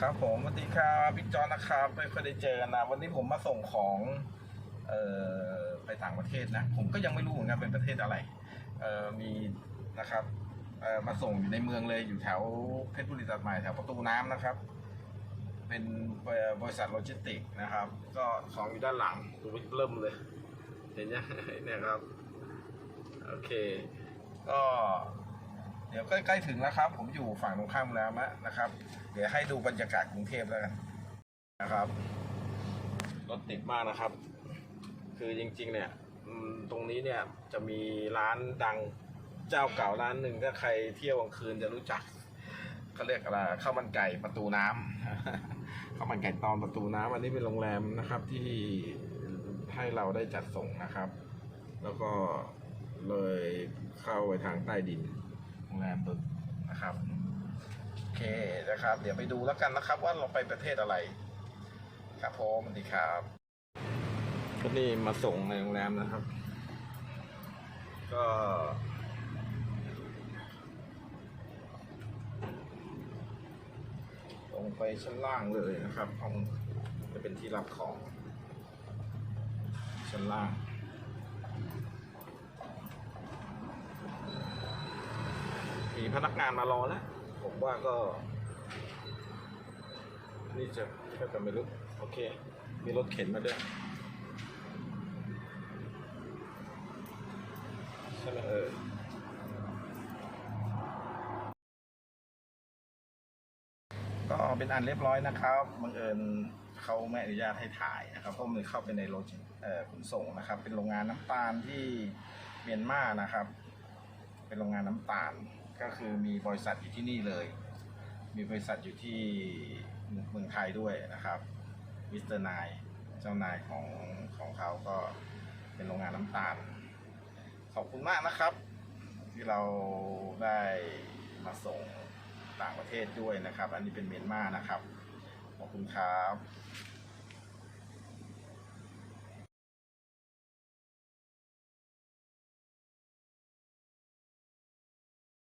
ครับผมสวัสดีครับพี่จอนนะครับไม่ค่อยได้เจอกันนะวันนี้ผมมาส่งของเอ่อไปต่างประเทศนะ ผมก็ยังไม่รู้เหมือนกันเป็นประเทศอะไรเอ่อมีนะครับเอ่อมาส่งอยู่ในเมืองเลยอยู่แถวเพชรบุรีตัดใหม่แถวประตูน้ำนะครับ เป็นบริษัทโลจิสติกนะครับ ก็ของอยู่ด้านหลังดูเริ่มเลยเห็นยังเนี่ยครับโอเค ก็ เดี๋ยวใกล้ๆถึงแล้วครับ ผมอยู่ฝั่งตรงข้ามแล้วนะครับ เดี๋ยวให้ดูบรรยากาศกรุงเทพแล้วกันนะครับรถติดมากนะครับ คือจริง ๆ เนี่ยตรงนี้เนี่ยจะมีร้านดังเจ้าเก่าร้านหนึ่งถ้าใครเที่ยวกลางคืนจะรู้จักเขาเรียกอะไรข้าวมันไก่ประตูน้ำข้าวมันไก่ตอนประตูน้ำอันนี้เป็นโรงแรมนะครับที่ให้เราได้จัดส่งนะครับ แล้วก็เลยเข้าไปทางใต้ดิน รงแรมบึกนะครับโอเคนะครับ เดี๋ยวไปดูแล้วกันนะครับ ว่าเราไปประเทศอะไร ครับผมสวัสดีครับก็นี่มาส่งในโรงแรมนะครับ ก็ลงไปชั้นล่างเลยนะครับห้องจะเป็นที่รับของชั้นล่าง มี พนักงานมารอแล้ว ผมว่าก็ นี่จะแค่จะไม่รู้โอเค มีรถเข็นมาด้วยใช่ไหมเออก็เป็นอันเรียบร้อยนะครับบังเอิญเขาไม่อนุญาตให้ถ่ายนะครับเพราะมันเข้าไปในโลจิเออขนส่งนะครับ เป็นโรงงานน้ำตาลที่เมียนมานะครับ เป็นโรงงานน้ำตาล ก็คือมีบริษัทอยู่ที่นี่เลย มีบริษัทอยู่ที่เมืองไทยด้วยนะครับมิสเตอร์นายเจ้านายของของเขาก็เป็นโรงงานน้ำตาล ขอบคุณมากนะครับ ที่เราได้มาส่งต่างประเทศด้วยนะครับ อันนี้เป็นเมียนมานะครับ ขอบคุณครับ